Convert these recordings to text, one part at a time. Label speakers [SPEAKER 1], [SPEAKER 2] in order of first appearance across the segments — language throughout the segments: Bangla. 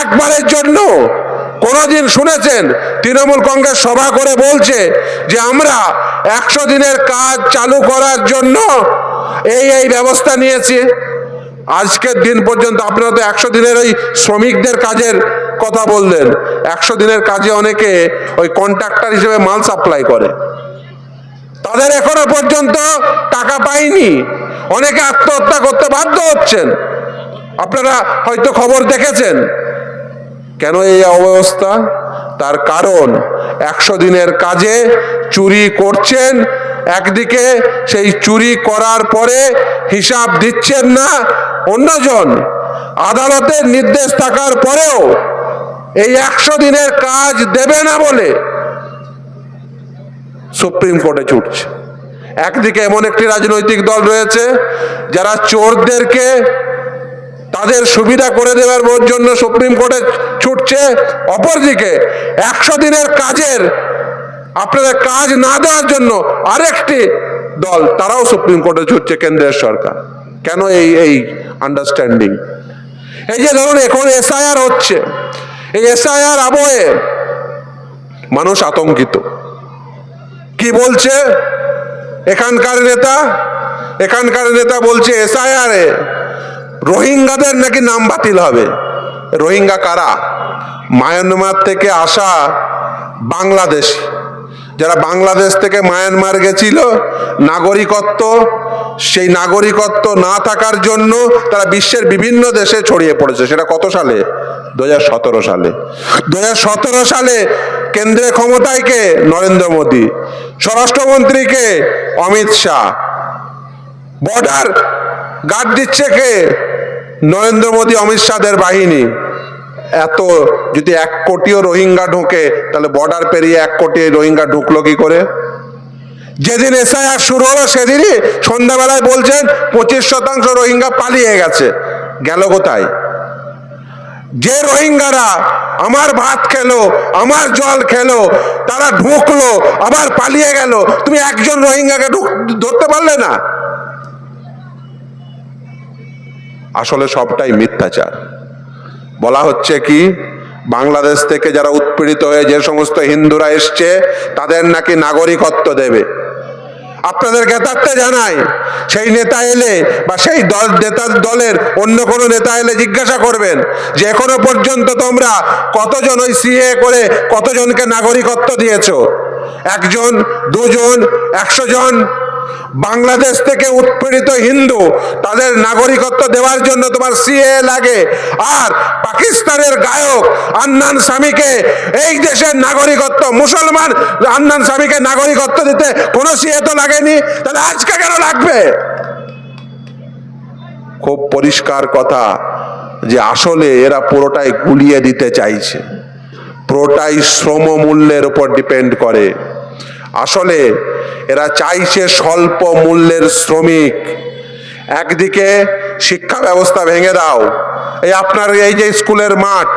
[SPEAKER 1] একবারের জন্য। কোনোদিন শুনেছেন? তৃণমূল কংগ্রেস সভা করে বলছে যে আমরা একশো দিনের কাজ চালু করার জন্য এই এই ব্যবস্থা নিয়েছি। আজকের দিন পর্যন্ত আপনারা তো একশো দিনের ওই শ্রমিকদের কাজের কথা বললেন। একশো দিনের কাজে অনেকে ওই কন্ট্রাক্টর হিসেবে মাল সাপ্লাই করে। তাদের এখনও পর্যন্ত টাকা পায়নি অনেকে আত্মহত্যা করতে বাধ্য হচ্ছেন। আপনারা হয়তো খবর দেখেছেন। কেন এই অবস্থা? তার কারণ, একশো দিনের কাজে চুরি করছেন, একদিকে সেই চুরি করার পরে হিসাব দিচ্ছেন না অন্যজন আদালতের নির্দেশ থাকার পরেও এই একশো দিনের কাজ দেবে না বলে সুপ্রিম কোর্টে ছুটছে। একদিকে এমন একটি রাজনৈতিক দল রয়েছে, যারা চোরদেরকে তাদের সুবিধা করে দেওয়ার জন্য সুপ্রিম কোর্টে ছুটছে অপরদিকে। একশো দিনের কাজের, আপনাদের কাজ না দেওয়ার জন্য আরেকটি দল, তারাও সুপ্রিম কোর্টে ছুটছে কেন্দ্রের সরকার। কেন এই এই আন্ডারস্ট্যান্ডিং এই যে ধরুন, এখন এসআইআর হচ্ছে। এই এসআইআর আবহে মানুষ আতঙ্কিত। কি বলছে? এখানকার নেতা এখানকার নেতা বলছে এসআইআরে রোহিঙ্গাদের নাকি নাম বাতিল হবে? রোহিঙ্গা কারা? মায়ানমার থেকে আসা বাংলাদেশ। যারা বাংলাদেশ থেকে মায়ানমার গেছিল, নাগরিকত্ব, সেই নাগরিকত্ব না থাকার জন্য তারা বিশ্বের বিভিন্ন দেশে ছড়িয়ে পড়েছে। সেটা কত সালে? দু হাজার সতেরো সালে। দু হাজার সতেরো সালে কেন্দ্রে ক্ষমতায় কে? নরেন্দ্র মোদী। স্বরাষ্ট্রমন্ত্রীকে অমিত শাহ। বর্ডার গার্ড দিচ্ছে কে? নরেন্দ্র মোদী, অমিত শাহের বাহিনী। এত যদি এক কোটিও রোহিঙ্গা ঢোকে, তাহলে বর্ডার পেরিয়ে এক কোটি রোহিঙ্গা ঢুকলো কি করে? যেদিন এসআইআর শুরু হলো, সেদিনই সন্ধ্যাবেলায় বলছেন, পঁচিশ শতাংশ রোহিঙ্গা পালিয়ে গেছে। গেল কোথায়? যে রোহিঙ্গারা আমার ভাত খেলো, আমার জল খেলো, তারা ঢুকলো, আবার পালিয়ে গেল, তুমি একজন রোহিঙ্গাকে ধরতে পারলে না? আসলে সবটাই মিথ্যাচার। বলা হচ্ছে কি, বাংলাদেশ থেকে যারা উৎপীড়িত হয়ে যে সমস্ত হিন্দুরা এসছে, তাদের নাকি নাগরিকত্ব দেবে। আপনাদের জ্ঞাতার্থে জানাই, সেই নেতা এলে বা সেই দল, নেতার দলের অন্য কোনো নেতা এলে জিজ্ঞাসা করবেন যে, এখনও পর্যন্ত তোমরা কতজন ওই সিএ করে কতজনকে নাগরিকত্ব দিয়েছ? একজন, দুজন, একশো জন বাংলাদেশ থেকে উৎপীড়িত হিন্দু, তাদের নাগরিকত্ব দেওয়ার জন্য তোমার সিএ লাগে। আর পাকিস্তানের গায়ক আন্নান স্বামীকে এই দেশের নাগরিকত্ব, মুসলমান আন্নান স্বামীকে নাগরিকত্ব দিতে কোনো সিএ তো লাগেনি? তাহলে আজকে কেন লাগবে? খুব পরিষ্কার কথা যে আসলে এরা পুরোটাই গুলিয়ে দিতে চাইছে। পুরোটাই শ্রম মূল্যের উপর ডিপেন্ড করে। আসলে এরা চাইছে স্বল্প মূল্যের শ্রমিক। একদিকে শিক্ষা ব্যবস্থা ভেঙে দাও, এই আপনার এই যে স্কুলের মাঠ,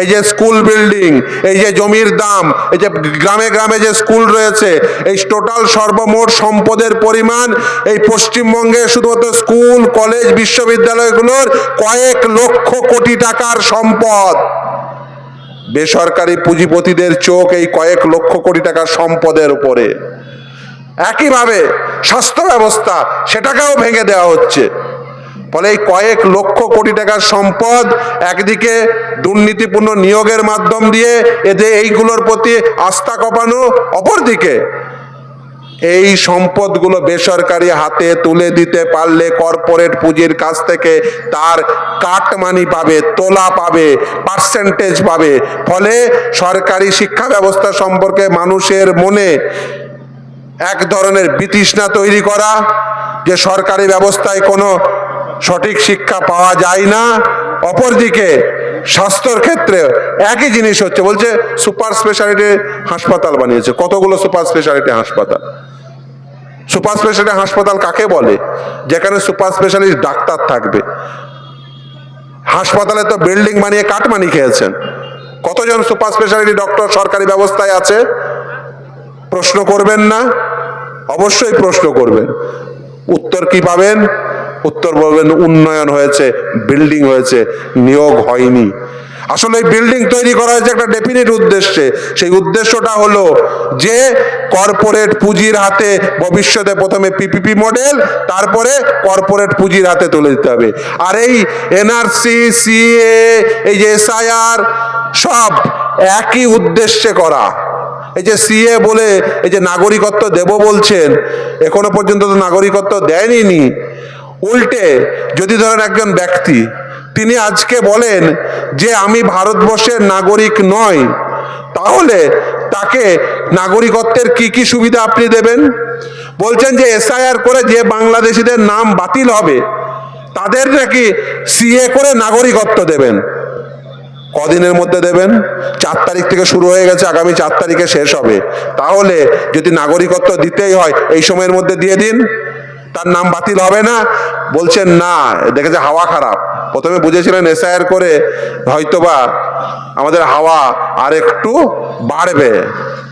[SPEAKER 1] এই যে স্কুল বিল্ডিং, এই যে জমির দাম, এই যে গ্রামে গ্রামে যে স্কুল রয়েছে, এই টোটাল সর্বমোট সম্পদের পরিমাণ এই পশ্চিমবঙ্গে শুধুমাত্র স্কুল, কলেজ, বিশ্ববিদ্যালয়গুলোর কয়েক লক্ষ কোটি টাকার সম্পদ। বেসরকারি পুঁজিপতিদের চোখ এই কয়েক লক্ষ কোটি টাকার সম্পদের উপরে। একইভাবে স্বাস্থ্য ব্যবস্থা, সেটাকেও ভেঙে দেওয়া হচ্ছে। ফলে এই কয়েক লক্ষ কোটি টাকার সম্পদ একদিকে দুর্নীতিপূর্ণ নিয়োগের মাধ্যম দিয়ে এদের এইগুলোর প্রতি আস্থা কপানো, অপরদিকে এই সম্পদগুলো বেসরকারি হাতে তুলে দিতে পারলে কর্পোরেট পুঁজির কাছ থেকে তার কাটমানি পাবে, তোলা পাবে পার্সেন্টেজ পাবে। ফলে সরকারি শিক্ষা ব্যবস্থা সম্পর্কে মানুষের মনে এক ধরনের বিতৃষ্ণা তৈরি করা যে সরকারি ব্যবস্থায় কোনো সঠিক শিক্ষা পাওয়া যায় না। অপরদিকে স্বাস্থ্যর ক্ষেত্রে একই জিনিস হচ্ছে, বলছে সুপার স্পেশালিটি হাসপাতাল বানিয়েছে। কতগুলো সুপার স্পেশালিটি হাসপাতাল? সুপার স্পেশালিটি হাসপাতাল কাকে বলে? যেখানে সুপার স্পেশালিস্ট ডাক্তার থাকবে। হাসপাতালে তো বিল্ডিং বানিয়ে কাটমানি খেয়েছেন। কতজন সুপার স্পেশালিটি ডক্টর সরকারি ব্যবস্থায় আছে? প্রশ্ন করবেন না? অবশ্যই প্রশ্ন করবেন। উত্তর কি পাবেন? উত্তর বলবেন, উন্নয়ন হয়েছে বিল্ডিং হয়েছে, নিয়োগ হয়নি। আসলে এই বিল্ডিং তৈরি করা হয়েছে একটা ডেফিনিট উদ্দেশ্যে। সেই উদ্দেশ্যটা হলো যে কর্পোরেট পুঁজির হাতে ভবিষ্যতে প্রথমে পিপিপি মডেল তারপরে কর্পোরেট পুঁজির হাতে তুলে দিতে হবে। আর এই এনআরসি সিএ এই যে এসআইআর সব একই উদ্দেশ্যে করা। এই যে সিএ বলে এই যে নাগরিকত্ব দেব বলছেন, এখনও পর্যন্ত তো নাগরিকত্ব দেয়নি উল্টে, যদি ধরেন একজন ব্যক্তি, তিনি আজকে বলেন যে আমি ভারতবর্ষের নাগরিক নয় তাহলে তাকে নাগরিকত্বের কি কি সুবিধা আপনি দেবেন? বলছেন যে এসআইআর করে যে বাংলাদেশিদের নাম বাতিল হবে, তাদের নাকি সিএ করে নাগরিকত্ব দেবেন? কদিনের মধ্যে দেবেন? চার তারিখ থেকে শুরু হয়ে গেছে, আগামী চার তারিখে শেষ হবে। তাহলে যদি নাগরিকত্ব দিতেই হয়, এই সময়ের মধ্যে দিয়ে দিন। তার নাম বাতিল হবে না। বলছেন, না দেখেছে হাওয়া খারাপ। প্রথমে বুঝেছিলেন এসআইআর করে হয়তোবা আমাদের হাওয়া আর একটু বাড়বে।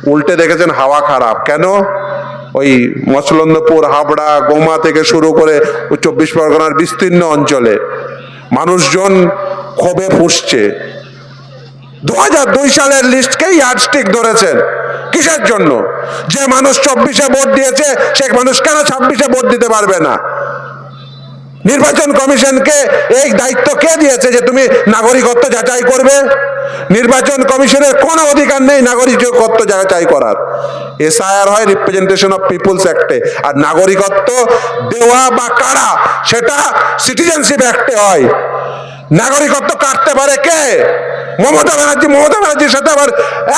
[SPEAKER 1] উল্টে দেখেছেন হাওয়া খারাপ। কেন? ওই মসলন্দপুর হাবড়া, গোমা থেকে শুরু করে চব্বিশ পরগনার বিস্তীর্ণ অঞ্চলে মানুষজন ক্ষোভে ফুসছে। দু হাজার দুই সালের লিস্টকেই ইয়ার্ডস্টিক ধরেছেন। কিসের জন্য? যে মানুষ চব্বিশে ভোট দিয়েছে, সে মানুষ কেন ছাব্বিশে ভোট দিতে পারবে না? নির্বাচন কমিশনকে এই দায়িত্ব কে দিয়েছে যে তুমি নাগরিকত্ব যাচাই করবে? নির্বাচন কমিশনের কোনো অধিকার নেই নাগরিকত্ব যাচাই করার। এসআইআর হয় রিপ্রেজেন্টেশন অফ পিপুলস অ্যাক্টে আর নাগরিকত্ব দেওয়া বা কারা, সেটা সিটিজেনশিপ অ্যাক্টে হয়। নাগরিকত্ব কাটতে পারে কে? মমতা ব্যানার্জি, মমতা ব্যানার্জির সাথে আবার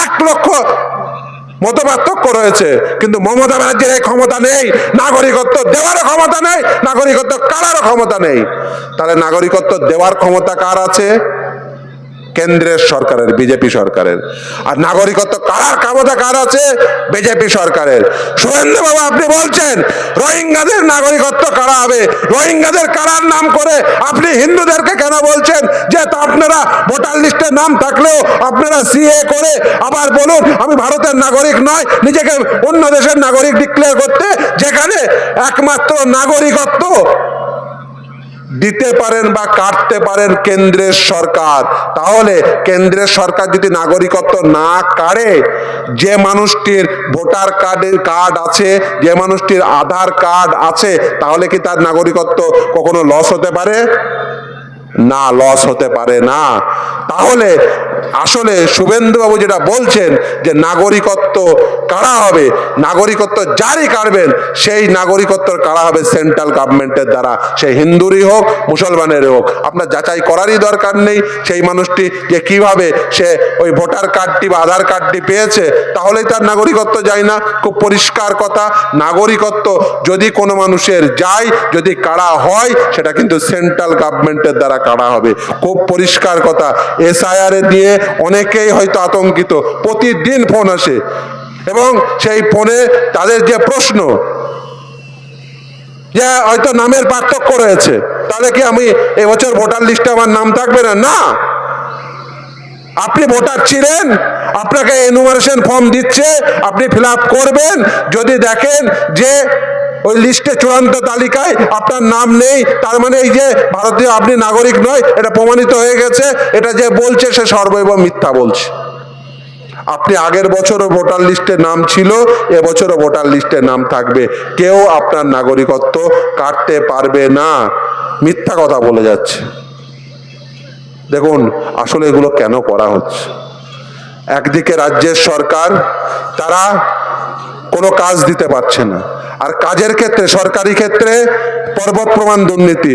[SPEAKER 1] এক লক্ষ মত পার্থক্য রয়েছে। কিন্তু মমতা ব্যানার্জির ক্ষমতা নেই, নাগরিকত্ব দেওয়ারও ক্ষমতা নেই, নাগরিকত্ব কারারও ক্ষমতা নেই। তাহলে নাগরিকত্ব দেওয়ার ক্ষমতা কার আছে? কেন্দ্রের সরকারের, বিজেপি সরকারের। আর নাগরিকত্ব কারার ক্ষমতা কার আছে? বিজেপি সরকারের। সুরেন্দ্র বাবু, আপনি বলছেন, রোহিঙ্গাদের নাগরিকত্ব কারা হবে? রোহিঙ্গাদের কারার নাম করে আপনি হিন্দুদেরকে কেন বলছেন? যে আপনারা ভোটার লিস্টে নাম থাকলেও আপনারা সিএ করে আবার বলুন, আমি ভারতের নাগরিক নয়, নিজেকে অন্য দেশের নাগরিক ডিক্লেয়ার করতে, যেখানে একমাত্র নাগরিকত্ব দিতে পারেন বা কাটতে পারেন কেন্দ্রের সরকার। তাহলে কেন্দ্রের সরকার যদি নাগরিকত্ব না কাড়ে, যে মানুষটির ভোটার কার্ডের কার্ড আছে, যে মানুষটির আধার কার্ড আছে, তাহলে কি তার নাগরিকত্ব কখনো লস হতে পারে? না, লস হতে পারে না। তাহলে আসলে শুভেন্দুবাবু যেটা বলছেন যে নাগরিকত্ব কারা হবে? নাগরিকত্ব যারই কাড়বেন, সেই নাগরিকত্ব কারা হবে সেন্ট্রাল গভর্নমেন্টের দ্বারা। সে হিন্দুরই হোক মুসলমানের হোক। আপনার যাচাই করারই দরকার নেই। সেই মানুষটি যে কীভাবে সে ওই ভোটার কার্ডটি বা আধার কার্ডটি পেয়েছে, তাহলেই তার নাগরিকত্ব যায় না। খুব পরিষ্কার কথা। নাগরিকত্ব যদি কোনো মানুষের যায়, যদি কারা হয়, সেটা কিন্তু সেন্ট্রাল গভর্নমেন্টের দ্বারা কারা হবে। খুব পরিষ্কার কথা। এসআইআর দিয়ে অনেকেই হয়তো আতঙ্কিত। প্রতিদিন ফোন আসে। এবং সেই ফোনে তাদের যে প্রশ্ন, যে হয়তো নামের পার্থক্য রয়েছে, তাহলে কি আমি এবছর ভোটার লিস্টে আমার নাম থাকবে না? না! আপনি ভোটার ছিলেন, আপনাকে এনুমারেশন ফর্ম দিচ্ছে, আপনি ফিল করবেন, যদি দেখেন যে ওই লিস্টে চূড়ান্ত তালিকায় আপনার নাম নেই, তার মানে এই যে ভারতীয় আপনি নাগরিক নয়, এটা প্রমাণিত হয়ে গেছে, এটা যে বলছে সে সর্বৈব মিথ্যা বলছে। আপনি আগের বছরও ভোটার লিস্টে নাম ছিল, এবছরও ভোটার লিস্টে নাম থাকবে। কেউ আপনার নাগরিকত্ব কাটতে পারবে না। মিথ্যা কথা বলে যাচ্ছে। দেখুন, আসলে এগুলো কেন করা হচ্ছে? একদিকে রাজ্যের সরকার, তারা কোনো কাজ দিতে পারছে না। আর কাজের ক্ষেত্রে সরকারি ক্ষেত্রে পর্বত প্রমাণ দুর্নীতি